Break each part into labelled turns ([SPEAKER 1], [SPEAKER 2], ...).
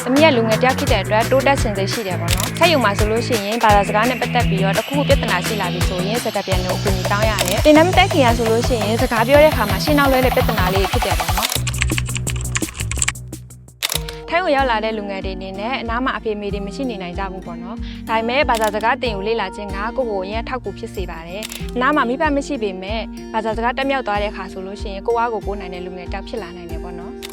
[SPEAKER 1] ။သမီးကလူငယ်တယောက်ဖြစ်တဲ့အတွက်တိုးတက်စင်စိတ်ရှိတယ်ပေါ့နော်။ဆက်ယူမှာဆိုလို့ရှိရင်ဘာသာစကားနဲ့ပတ်သက်ပြီးတော့တစ်ခုခုပြဿနာရှိလာပြီဆိုရင်စကားပြန်လို့အကူအညီတောင်းရတယ်။တင်နမ်းတက်ခင်ရဆိုလို့ရှိရင်စကားပြောတဲ့အခါမှာရှင်းနောက်လဲတဲ့ပြဿနာလေးဖြစ်တယ်ပေါ့နော်။ထိုင်းကိုရောက်လာတဲ့လူငယ်တွေအနေနဲ့အနားမှာအဖေမေတွေမရှိနေနိုင်ကြဘူးပေါ့နော်။ဒါပေမဲ့ဘာသာစကားတင်ကိုလေ့လာခြင်းကကိုယ့်ကိုယ်ရင်းထောက်ကူဖြစ်စေပါတယ်။အနားမှာမိဘမရှိပေမဲ့ဘာသာစကားတက်မြောက်သွားတဲ့အခါဆိုလို့ရှိရင်ကိုယ့်အားကိုယ်ပို့နိုင်တဲ့လူငယ်တောက်ဖြစ်လာနိုင်တယ်ပေါ့နော်။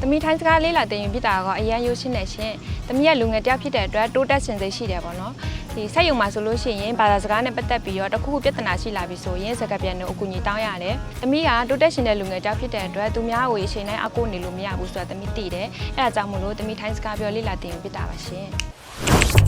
[SPEAKER 1] သမီးထိုင်းစကားလေးလာတင်ယူဖြစ်တာကအရန်ရိုးရှင်းနေရှင်။သမီးရဲ့လူငယ်တယောက်ဖြစ်တဲ့အတွက်တိုးတက်စင်စိတ်ရှိတယ်ပေါ့နော်။ဒီဆက်ယုံမှာဆိုလို့ရှိရင်ဘာသာစကားနဲ့ပတ်သက်ပြီးတော့တစ်ခုခုပြဿနာရှိလာပြီဆိုရင်စကားပြန်တော့အကူအညီတောင်းရတယ်။သမီးကတိုးတက်ရှင်တဲ့လူငယ်တယောက်ဖြစ်တဲ့အတွက်သူများကိုအချိန်တိုင်းအကူနေလို့မရဘူးဆိုတာသမီးသိတယ်။အဲဒါကြောင့်မို့လို့သမီးထိုင်းစကားပြောလေးလာတင်ယူဖြစ်တာပါရှင်။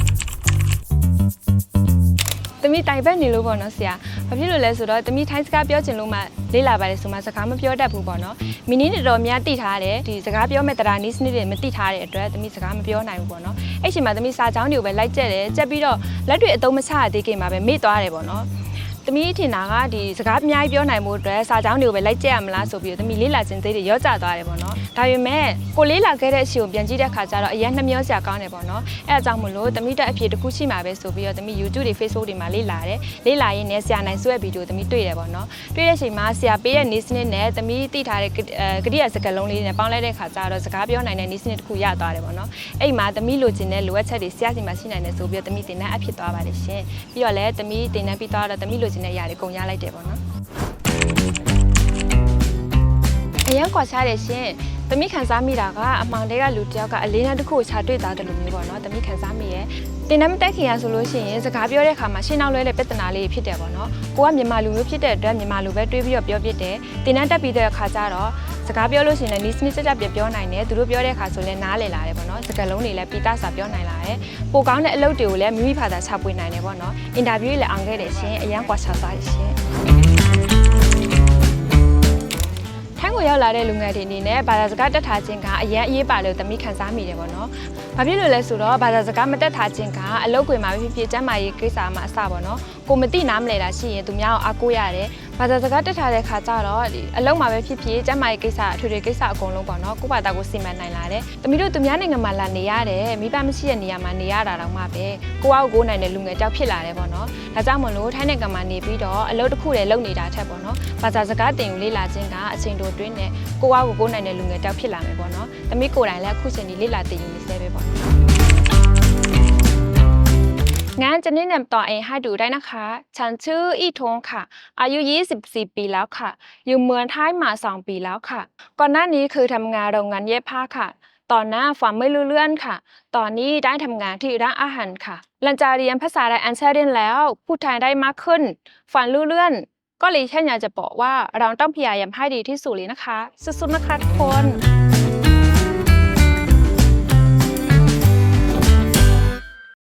[SPEAKER 1] သမီးတိုင်ဘက်နေလို့ပေါ့နော်ဆရာ။ဘာဖြစ်လို့လဲဆိုတော့သမီးထိုင်းစကားပြောချင်လို့မှလေးလာပါတယ်ဆိုမှစကားမပြောတတ်ဘူးပေါ့နော်။မီနီတော်တော်များတိထားတယ်ဒီစကားပြောမဲ့တရားနည်းစနစ်တွေမတိထားတဲ့အတွက်သမီးစကားမပြောနိုင်ဘူးပေါ့နော်။အဲ့ချိန်မှာသမီးစာချောင်းတွေကိုပဲလိုက်ကြက်တယ်။ကြက်ပြီးတော့လက်တွေအသုံးမချရသေးခင်မှာပဲမေ့သွားတယ်ပေါ့နော်။ သမီးထင်တာကဒီစကားအများကြီးပြောနိုင်မှုအတွက်စာချောင်းတွေကိုပဲလိုက်ကြက်ရမလားဆိုပြီးတော့သမီးလေးလာခြင်းသေးတွေရော့ကျသွားတယ်ပေါ့နော်။ဒါပေမဲ့ကိုလေးလာခဲ့တဲ့အချိန်ကိုပြန်ကြည့်တဲ့ခါကျတော့အရင်နှမျောစရာကောင်းတယ်ပေါ့နော်။အဲအကြောင်းမလို့သမီးတက်အဖြစ်တစ်ခုရှိမှာပဲဆိုပြီးတော့သမီး YouTube တွေ Facebook တွေမှာလေးလာတယ်။လေးလာရင်းနဲ့ဆရာနိုင်ဆွဲဗီဒီယိုသမီးတွေ့တယ်ပေါ့နော်။တွေ့တဲ့အချိန်မှာဆရာပေးတဲ့နေစနစ်နဲ့သမီးသိထားတဲ့ကတိရစကားလုံးလေးနဲ့ပေါင်းလိုက်တဲ့ခါကျတော့စကားပြောနိုင်တဲ့နေစနစ်တစ်ခုရသွားတယ်ပေါ့နော်။အဲ့မှာသမီးလိုချင်တဲ့လိုအပ်ချက်တွေဆရာစီမှာရှိနိုင်တယ်ဆိုပြီးတော့သမီးတင်တန်းအဖြစ်သွားပါတယ်ရှင်။ပြီးတော့လည်းသမီးတင်တန်းပြီးသွားတော့သမီးလိုချင်တဲ့အရာတွေကုန်ရလိုက်တယ်ပေါ့နော်။အရင်ကွာချတယ်ရှင်။သမီးခံစားမိတာကအမှောင်တဲကလူတစ်ယောက်ကအလေးနဲ့တစ်ခုကိုခြာတွေ့သားတယ်လို့မျိုးပေါ့နော်။သမီးခံစားမိရဲ့။တင်တန်းမတက်ခင်ရဆိုလို့ရှိရင်စကားပြောတဲ့အခါမှာရှင်းနောက်လွဲတဲ့ပြဿနာလေးဖြစ်တယ်ပေါ့နော်။ကိုကမြန်မာလူမျိုးဖြစ်တဲ့အတွက်မြန်မာလူပဲတွေးပြီးတော့ပြောပြတယ်။တင်တန်းတက်ပြီးတဲ့အခါကျတော့စ ကားပြောလို့ရှိရင်လည်းနီးစနစ်စက်တက်ပြပြောနိုင်တယ်။သူတို့ပြောတဲ့အခါဆိုလည်းနားလည်လာတယ်ပေါ့နော်။စကားလုံးတွေလည်းပိတစာပြောနိုင်လာတယ်။ပိုကောင်းတဲ့အလုပ်တွေကိုလည်းမိမိဖာသာချပွေနိုင်တယ်ပေါ့နော်။အင်တာဗျူးတွေလည်းအောင်ခဲ့တယ်ရှင်။အရန်ကွာချသွားတယ်ရှင်။ထိုင်းကိုရောက်လာတဲ့လူငယ်တွေအနေနဲ့ဘာသာစကားတက်ထားခြင်းကအရန်အရေးပါလို့သမီးခံစားမိတယ်ပေါ့နော်။ဘာဖြစ်လို့လဲဆိုတော့ဘာသာစကားမတက်ထားခြင်းကအလုပ်ခွင်မှာဖြစ်ဖြစ်ကျန်းမာရေးကိစ္စမှာအစပေါ့နော်။ကိုမသိနားမလဲတာရှိရင်သူများကိုအားကိုးရတယ်။ဘာသာစကားတက်ထားတဲ့ခါကျတော့ဒီအလုပ်မှာပဲဖြစ်ဖြစ်ကျန်းမာရေးကိစ္စအထွေထွေကိစ္စအကုန်လုံးပေါ့နော်။ကိုယ့်ဘာသာကိုစီမံနိုင်လာတယ်။သမီးတို့သူများနိုင်ငံမှာလာနေရတယ်။မိဘမရှိတဲ့နေရာမှာနေရတာတော့မှပဲကိုယ့်အောက်ကိုယ်နိုင်တဲ့လူငယ်တောက်ဖြစ်လာတယ်ပေါ့နော်။ဒါကြောင့်မလို့ထိုင်းနိုင်ငံမှာနေပြီးတော့အလုပ်တစ်ခုတည်းလုပ်နေတာထက်ပေါ့နော်။ဘာသာစကားတင်ယူလေ့လာခြင်းကအချိန်တိုတွင်းနဲ့ကိုယ့်အောက်ကိုကိုယ်နိုင်တဲ့လူငယ်တောက်ဖြစ်လာမယ်ပေါ့နော်။သမီးကိုယ်တိုင်လည်းအခုချိန်ဒီလေ့လာတင်ယူနေသေးပဲပေါ့နော်။งานจะแนะนำต่อเองให้ดูได้นะคะ ฉันชื่ออีทงค่ะ อายุ 24 ปีแล้วค่ะ อยู่เมืองไทยมา 2 ปีแล้วค่ะ ก่อนหน้านี้คือทำงานโรงงานเย็บผ้าค่ะ ตอนหน้าฟังไม่รู้เรื่องค่ะ ตอนนี้ได้ทำงานที่ร้านอาหารค่ะ หลังจากเรียนภาษาไทยอันแท้เรียนแล้วพูดไทยได้มากขึ้น ฟังรู้เรื่องก็เลยแค่อยากจะบอกว่าเราต้องพยายามให้ดีที่สุดเลยนะคะสู้ๆนะคะทุกคน